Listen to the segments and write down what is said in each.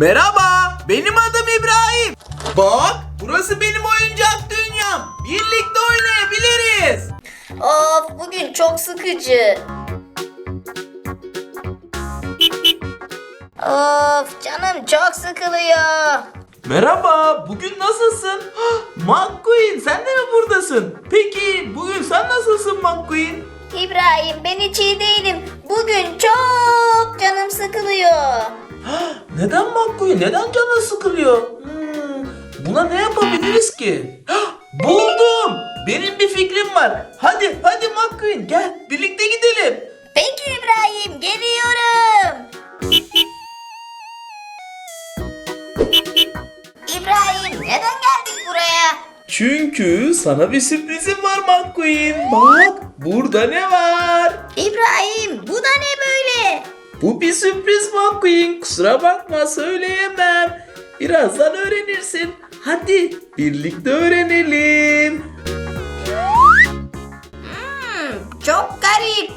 Merhaba, benim adım İbrahim. Bak, burası benim oyuncak dünyam. Birlikte oynayabiliriz. Of bugün çok sıkıcı. Of canım çok sıkılıyor. Merhaba, bugün nasılsın? McQueen, sen de mi buradasın? Peki, bugün sen nasılsın McQueen? İbrahim ben hiç iyi değilim. Bugün Neden McQueen? Neden canın sıkılıyor? Hmm, buna ne yapabiliriz ki? Buldum. Benim bir fikrim var. Hadi, hadi McQueen gel birlikte gidelim. Peki İbrahim geliyorum. İbrahim neden geldik buraya? Çünkü sana bir sürprizim var McQueen. Bak burada ne var? İbrahim bu da ne böyle? Bu bir sürpriz McQueen. Kusura bakma söyleyemem. Birazdan öğrenirsin. Hadi birlikte öğrenelim. Hmm, çok garip.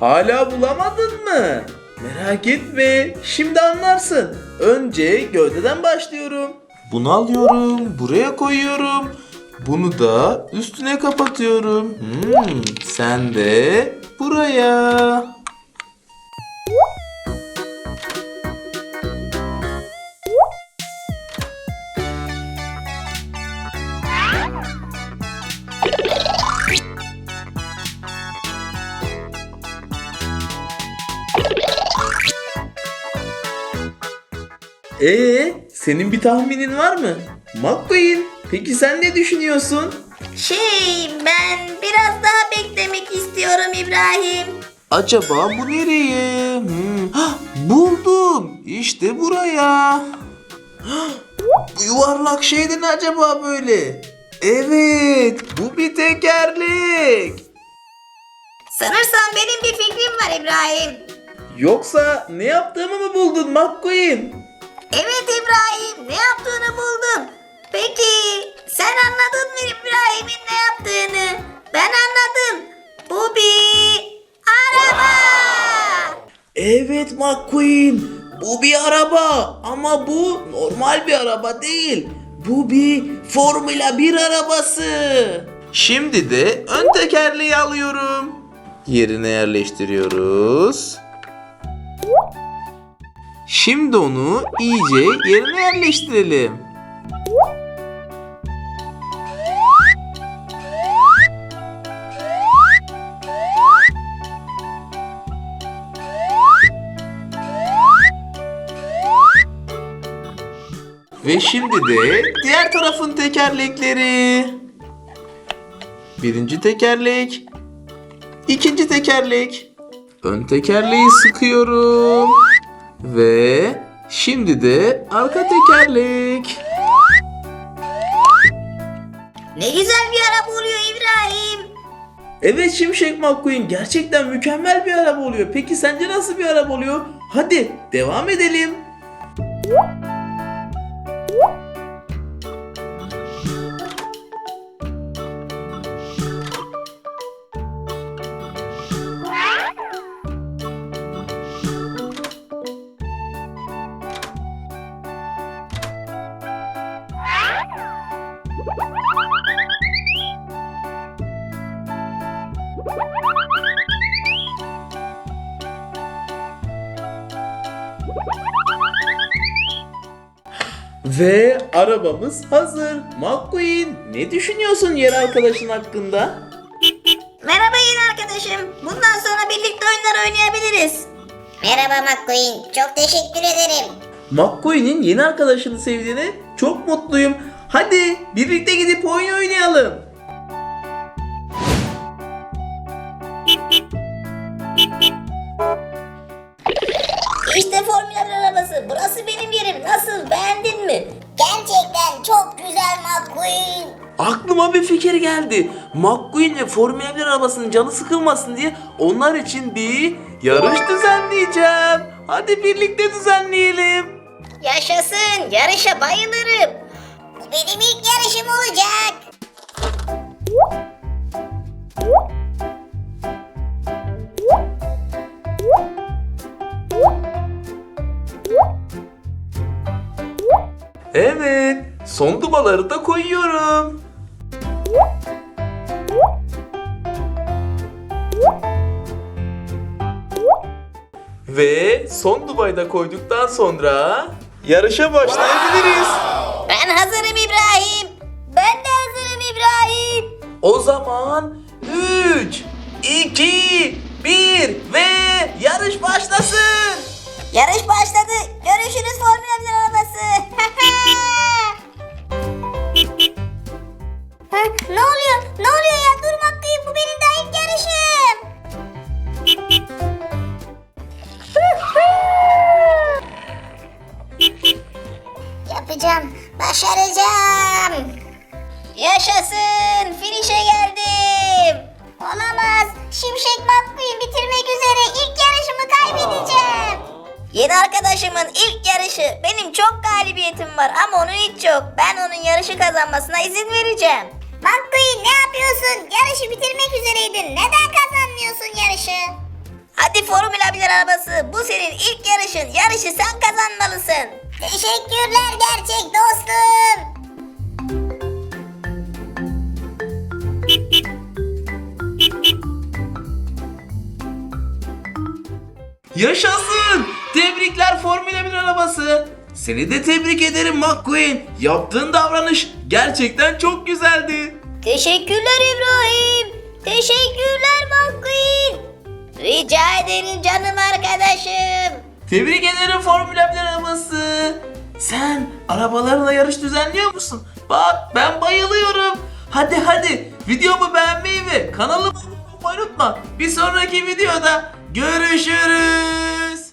Hala bulamadın mı? Merak etme. Şimdi anlarsın. Önce gövdeden başlıyorum. Bunu alıyorum. Buraya koyuyorum. Bunu da üstüne kapatıyorum. Hmm, sen de buraya. Ee, senin bir tahminin var mı? McQueen, peki sen ne düşünüyorsun? Şey ben biraz daha beklemek istiyorum İbrahim. Acaba bu nereye? Hmm, hah, buldum. İşte buraya. Hah, Bu yuvarlak şey de ne acaba böyle? Evet, bu bir tekerlek. Sanırsam benim bir fikrim var İbrahim. Yoksa ne yaptığımı mı buldun McQueen? Evet İbrahim ne yaptığını buldum. Peki sen anladın mı İbrahim'in ne yaptığını? Ben anladım. Bu bir araba. Evet McQueen. Bu bir araba ama bu normal bir araba değil. Bu bir Formula 1 arabası. Şimdi de ön tekerleği alıyorum. Yerine yerleştiriyoruz. Şimdi onu iyice yerine yerleştirelim. Ve şimdi de diğer tarafın tekerlekleri. Birinci tekerlek. ikinci tekerlek. Ön tekerleği sıkıyorum. Ve şimdi de arka tekerlek. Ne güzel bir araba oluyor İbrahim. Evet Şimşek McQueen gerçekten mükemmel bir araba oluyor. Peki sence nasıl bir araba oluyor? Hadi devam edelim. Ve arabamız hazır. McQueen ne düşünüyorsun yer arkadaşın hakkında? Merhaba yeni arkadaşım. Bundan sonra birlikte oyunlar oynayabiliriz. Merhaba McQueen. Çok teşekkür ederim. McQueen'in yeni arkadaşını sevdiğine çok mutluyum. Hadi birlikte gidip oyun oynayalım. Beğendin mi? Gerçekten çok güzel McQueen. Aklıma bir fikir geldi. McQueen ve Formula 1 arabasının canı sıkılmasın diye onlar için bir yarış düzenleyeceğim. Hadi birlikte düzenleyelim. Yaşasın. Yarışa bayılırım. Bu benim ilk yarışım olacak. Evet, son dubaları da koyuyorum. Ve son dubayı da koyduktan sonra yarışa başlayabiliriz. Ben hazırım İbrahim. Ben de hazırım İbrahim. O zaman 3, 2, 1 ve yarış başlasın. Yarış başladı. Başaracağım. Yaşasın. Finish'e geldim. Olamaz. Şimşek McQueen bitirmek üzere. İlk yarışımı kaybedeceğim. Yeni arkadaşımın ilk yarışı. Benim çok galibiyetim var ama onun hiç yok. Ben onun yarışı kazanmasına izin vereceğim. McQueen ne yapıyorsun? Yarışı bitirmek üzereydin. Neden kazanmıyorsun yarışı? Hadi Formula 1 arabası. Bu senin ilk yarışın. Yarışı sen kazanmalısın. Teşekkürler gerçek dostum. Yaşasın! Tebrikler Formula 1 arabası. Seni de tebrik ederim McQueen. Yaptığın davranış gerçekten çok güzeldi. Teşekkürler İbrahim. Teşekkürler McQueen. Rica ederim canım arkadaşım. Tebrik ederim Formula 1 arabası. Sen arabalarla yarış düzenliyor musun? Bak ben bayılıyorum. Hadi hadi videomu beğenmeyi ve kanalıma abone olmayı unutma. Bir sonraki videoda görüşürüz.